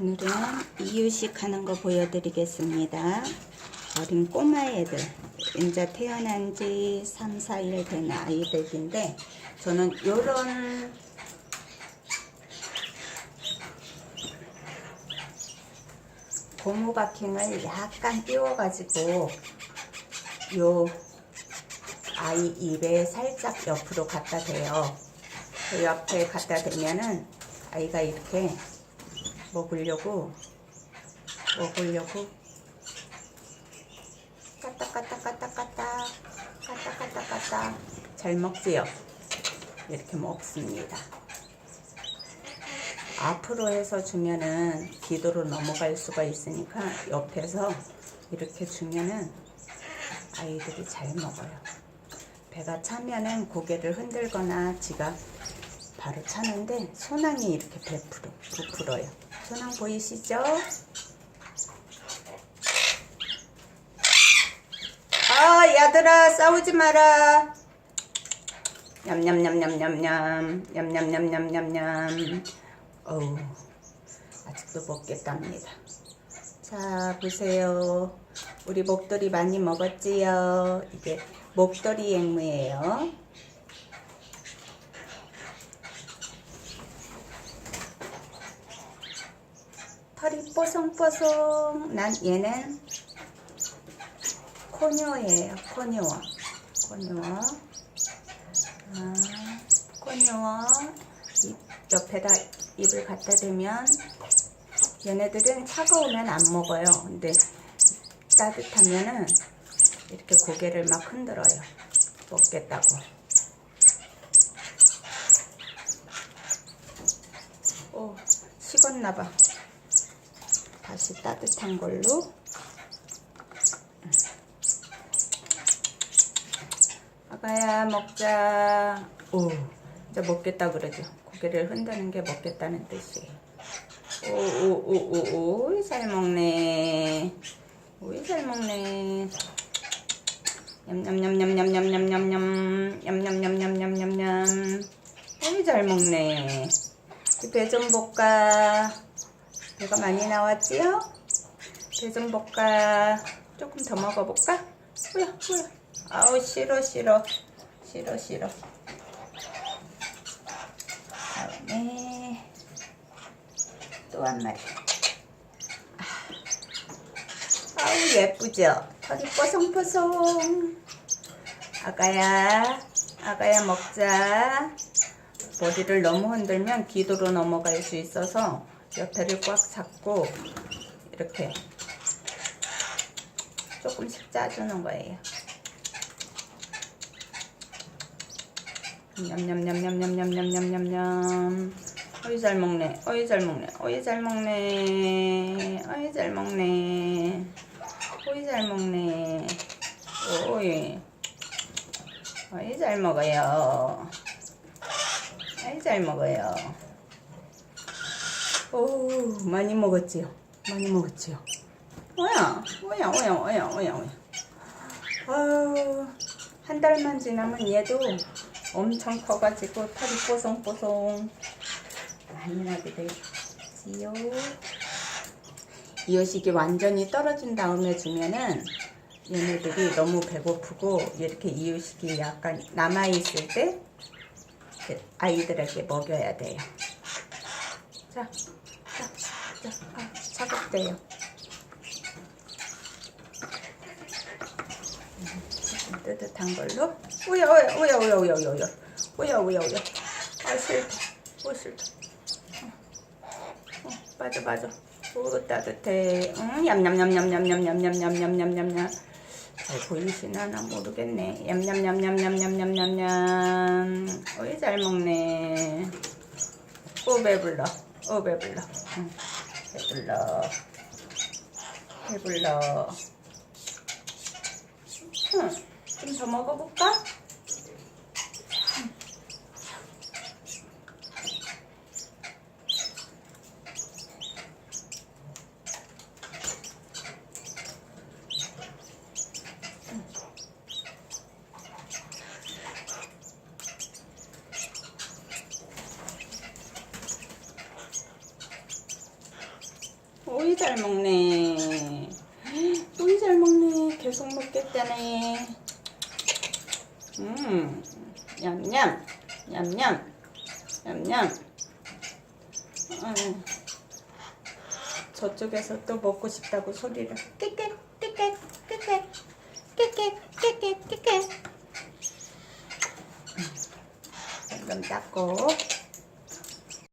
오늘은 이유식 하는 거 보여드리겠습니다. 어린 꼬마 애들, 이제 태어난 지 3, 4일 된 아이들인데, 저는 요런 고무 바킹을 약간 띄워가지고, 요 아이 입에 살짝 옆으로 갖다 대요. 그 옆에 갖다 대면은 아이가 이렇게 먹으려고 먹으려고 까딱까딱까딱까딱 까딱까딱까딱 잘 먹지요? 이렇게 먹습니다. 앞으로 해서 주면은 기도로 넘어갈 수가 있으니까 옆에서 이렇게 주면은 아이들이 잘 먹어요. 배가 차면은 고개를 흔들거나 지가 바로 차는데 소낭이 이렇게 베풀어, 부풀어요. 소낭 보이시죠? 아, 야들아, 싸우지 마라. 냠냠냠냠냠냠, 냠냠냠냠냠냠. 어우, 아직도 먹겠답니다. 자, 보세요. 우리 목도리 많이 먹었지요? 이게 목도리 앵무예요. 털이 뽀송뽀송 난 얘는 코뇨예요. 코뇨. 코뇨. 아, 코뇨. 입 옆에다 입을 갖다 대면 얘네들은 차가우면 안 먹어요. 근데 따뜻하면은 이렇게 고개를 막 흔들어요. 먹겠다고. 오, 식었나봐. 다시 따뜻한 걸로. 아가야, 먹자. 오, 이제 먹겠다 그러죠. 고개를 흔드는 게 먹겠다는 뜻이에요. 오, 오, 오, 오, 오, 잘 먹네. 오이 잘 먹네. 냠냠냠냠냠냠냠냠냠 냠냠냠냠냠냠냠 오이 잘 먹네. 배좀 볼까? 배가 많이 나왔지요? 배 좀 볼까? 조금 더 먹어볼까? 뭐야 뭐야 아우 싫어 싫어 싫어 싫어 다음에 또 한 마리 아우 예쁘죠? 털이 뽀송뽀송 아가야 아가야 먹자 머리를 너무 흔들면 기도로 넘어갈 수 있어서 옆에를 꽉 잡고 이렇게 조금씩 짜주는 거예요 냠냠냠냠냠냠냠냠냠냠 어이 잘 먹네 어이 잘 먹네 어이 잘 먹네 어이 잘 먹네 오이 잘 먹네. 오이. 오이 잘 먹어요. 오이 잘 먹어요. 오, 많이 먹었지요? 많이 먹었지요? 뭐야? 뭐야? 뭐야? 뭐야? 뭐야? 뭐야? 아유, 한 달만 지나면 얘도 엄청 커가지고 털이 뽀송뽀송 많이 나게 되지요. 이어식이 완전히 떨어진 다음에 주면은 얘네들이 너무 배고프고 이렇게 이유식이 약간 남아있을 때 아이들에게 먹여야 돼요. 자, 아, 차갑대요. 음, 뜨뜻한 걸로. 우야, 우야, 우야, 우야, 우야, 우야, 우야, 우야, 우야, 우야. 아, 싫다. 오, 싫다. 어, 어, 빠져, 빠져. 오 따뜻해. 응, 얌얌얌얌얌얌얌얌얌얌얌얌. 잘 보이시나 모르겠네. 얌얌얌얌얌얌얌얌얌. 어이 잘 먹네. 오 배불러. 오 배불러. 응, 배불러. 배불러. 응, 좀 더 먹어볼까? 잘 먹네. 우리 잘 먹네. 계속 먹겠다네. 음, 냠냠, 냠냠, 냠냠. 아유, 저쪽에서 또 먹고 싶다고 소리를 깨깨, 깨깨, 깨깨, 깨깨, 깨깨, 깨깨. 방금 닦고